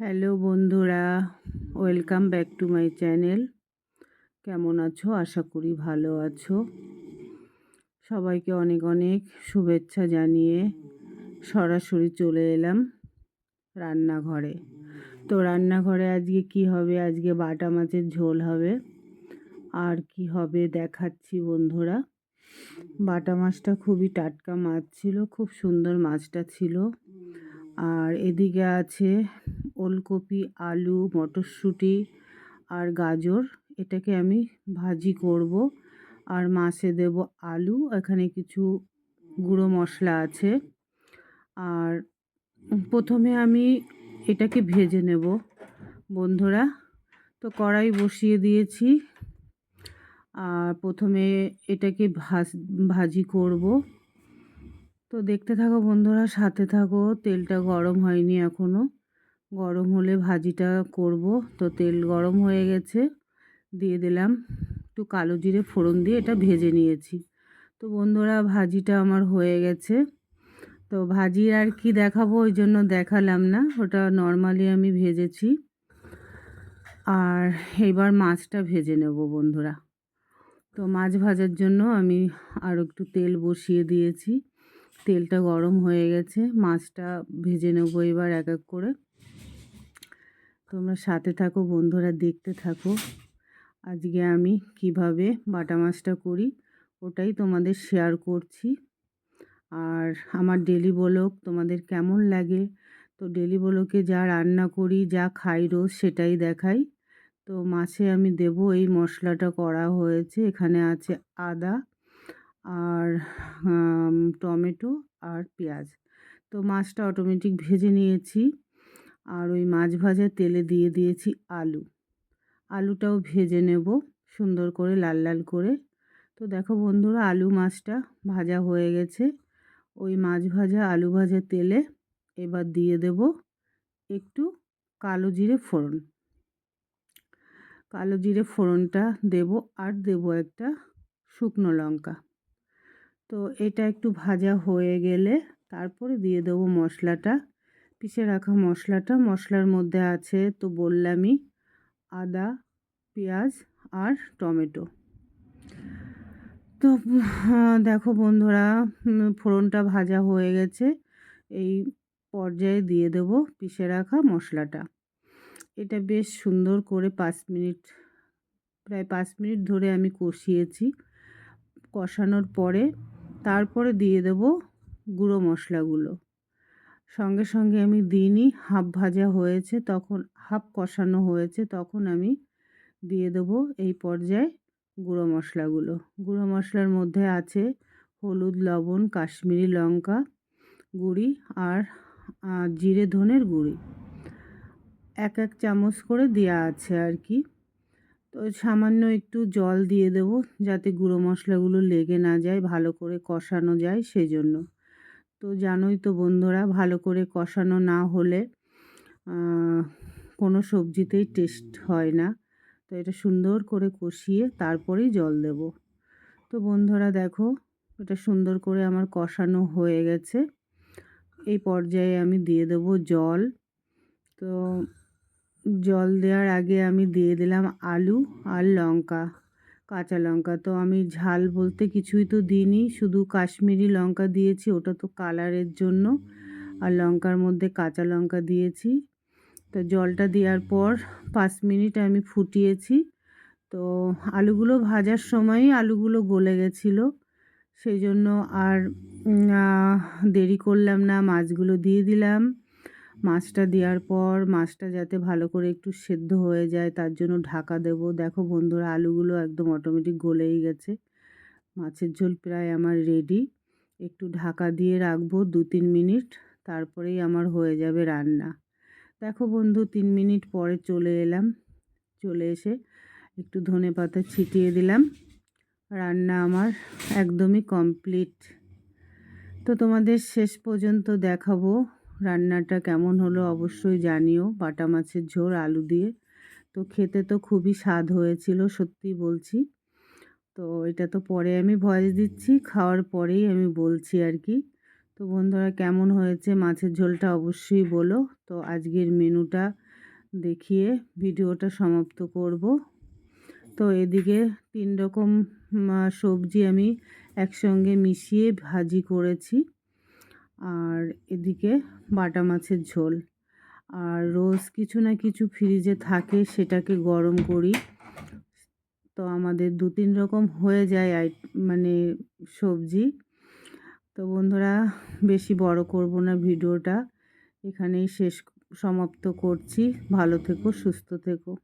Hello বন্ধুরা, welcome back to my channel. কেমন আছো? আশা করি ভালো আছো। সবাইকে অনেক অনেক শুভেচ্ছা জানিয়ে সরাসরি চলে এলাম রান্নাঘরে। তো রান্নাঘরে আজকে কি হবে? আজকে বাটা মাছের ঝোল হবে। আর কি হবে দেখাচ্ছি বন্ধুরা। বাটা মাছটা খুবই টাটকা মাছ ছিল, খুব সুন্দর মাছটা ছিল। আর এদিকে আছে ওলকপি, আলু, মটরশুঁটি আর গাজর এটাকে আমি ভাজি করব। আর মাছে দেব আলু, এখানে কিছু গুঁড়ো মশলা আছে। আর প্রথমে আমি এটাকে ভেজে নেব। বন্ধুরা, তো কড়াই বসিয়ে দিয়েছি। আর প্রথমে এটাকে ভাজ, ভাজি করব। তো দেখতে থাকো বন্ধুরা, সাথে থাকো, তেলটা গরম হয়নি এখনও গরম হলে ভাজিটা করব। তো তেল গরম হয়ে গেছে, দিয়ে দিলাম একটু কালো জিরে ফোড়ন দিয়ে এটা ভেজে নিয়েছি। তো বন্ধুরা, ভাজিটা আমার হয়ে গেছে। তো ভাজি আর কি দেখাবো ওই জন্য দেখালাম না, ওটা নর্মালি আমি ভেজেছি। আর এবার মাছটা ভেজে নেব বন্ধুরা। তো মাছ ভাজার জন্য আমি আর একটু তেল বসিয়ে দিয়েছি। তেলটা গরম হয়ে গেছে, মাছটা ভেজে নেব এবার এক এক করে। তোমরা সাথে থাকো, বন্ধুরা দেখতে থাকো। আজকে আমি কীভাবে বাটা মাছটা করি ওটাই তোমাদের শেয়ার করছি। আর আমার ডেলি বলক তোমাদের কেমন লাগে? তো ডেলি বলকে যা রান্না করি, যা খাই রোজ সেটাই দেখাই। তো মাছে আমি দেব, এই মশলাটা করা হয়েছে। এখানে আছে আদা আর টমেটো আর পেঁয়াজ। তো মাছটা অটোমেটিক ভেজে নিয়েছি। আর ওই মাছ ভাজার তেলে দিয়ে দিয়েছি আলু। আলুটাও ভেজে নেব সুন্দর করে লাল লাল করে। তো দেখো বন্ধুরা, আলু মাছটা ভাজা হয়ে গেছে। ওই মাছ ভাজা, আলু ভাজা তেলে এবার দিয়ে দেব একটু কালো জিরে ফোড়ন। কালো জিরে ফোড়নটা দেব আর দেব একটা শুকনো লঙ্কা। তো এটা একটু ভাজা হয়ে গেলে তারপরে দিয়ে দেবো মশলাটা। পিষে রাখা মশলাটা, মশলার মধ্যে আছে তো বললামই আদা, পেঁয়াজ আর টমেটো। তো দেখো বন্ধুরা ফোড়নটা ভাজা হয়ে গেছে। এই পর্যায়ে দিয়ে দেব পিষে রাখা মশলাটা। এটা বেশ সুন্দর করে পাঁচ মিনিট, প্রায় পাঁচ মিনিট ধরে আমি কষিয়েছি। কষানোর পরে তারপরে দিয়ে দেব গুঁড়ো মশলাগুলো। সঙ্গে সঙ্গে আমি দিইনি হাফ ভাজা হয়েছে, তখন হাফ কষানো হয়েছে, তখন আমি দিয়ে দেবো এই পর্যায়ে গুঁড়ো মশলাগুলো। গুঁড়ো মশলার মধ্যে আছে হলুদ, লবণ, কাশ্মীরি লঙ্কা গুঁড়ি আর জিরে ধনের গুঁড়ি। এক এক চামচ করে দেওয়া আছে আর কি। তো সামান্য একটু জল দিয়ে দেব যাতে গুঁড়ো মশলাগুলো লেগে না যায়, ভালো করে কষানো যায় সেই জন্য তো জানোই তো বন্ধুরা, ভালো করে কষানো না হলে কোনো সবজিতেই টেস্ট হয় না। তো এটা সুন্দর করে কষিয়ে তারপরেই জল দেব। তো বন্ধুরা দেখো, এটা সুন্দর করে আমার কষানো হয়ে গেছে। এই পর্যায়ে আমি দিয়ে দেব জল। তো জল দেওয়ার আগে আমি দিয়ে দিলাম আলু আর লঙ্কা। কাঁচা লঙ্কা তো আমি ঝাল বলতে কিছুই তো দিইনি। শুধু কাশ্মীরি লঙ্কা দিয়েছি, ওটা তো কালারের জন্য। আর লঙ্কার মধ্যে কাঁচা লঙ্কা দিয়েছি। তো জলটা দেওয়ার পর পাঁচ মিনিট আমি ফুটিয়েছি। তো আলুগুলো ভাজার সময়ই আলুগুলো গলে গেছিল। সেই জন্য আর দেরি করলাম না, মাছগুলো দিয়ে দিলাম। মাছটা দেওয়ার পর মাছটা যাতে ভালো করে একটু সেদ্ধ হয়ে যায়, তার জন্য ঢাকা দেব। দেখো বন্ধুরা, আলুগুলো একদম অটোমেটিক গলেই গেছে। মাছের ঝোল প্রায় আমার রেডি একটু ঢাকা দিয়ে রাখব দু তিন মিনিট, তারপরেই আমার হয়ে যাবে রান্না। দেখো বন্ধু, তিন মিনিট পরে চলে এলাম। চলে এসে একটু ধনে পাতা ছিটিয়ে দিলাম। রান্না আমার একদমই কমপ্লিট তো তোমাদের শেষ পর্যন্ত দেখাবো। রান্নাটা কেমন হলো অবশ্যই জানিও। বাটা মাছের ঝোল, আলু দিয়ে। তো খেতে তো খুবই স্বাদ হয়েছিল, সত্যি বলছি। তো এটা তো পরে আমি ভয়েস দিচ্ছি, খাওয়ার পরেই আমি বলছি আর কি। তো বন্ধুরা, কেমন হয়েছে মাছের ঝোলটা অবশ্যই বলো। তো আজকের মেনুটা দেখিয়ে ভিডিওটা সমাপ্ত করব। তো এদিকে তিন রকম সবজি আমি একসঙ্গে মিশিয়ে ভাজি করেছি। আর এদিকে বাটা মাছের ঝোল। আর রোজ কিছু না কিছু ফ্রিজে থাকে, সেটাকে গরম করি। তো আমাদের দু তিন রকম হয়ে যায় মানে সবজি। তো বন্ধুরা, বেশি বড় করব না ভিডিওটা। এখানেই শেষ, সমাপ্ত করছি। ভালো থেকো, সুস্থ থেকো।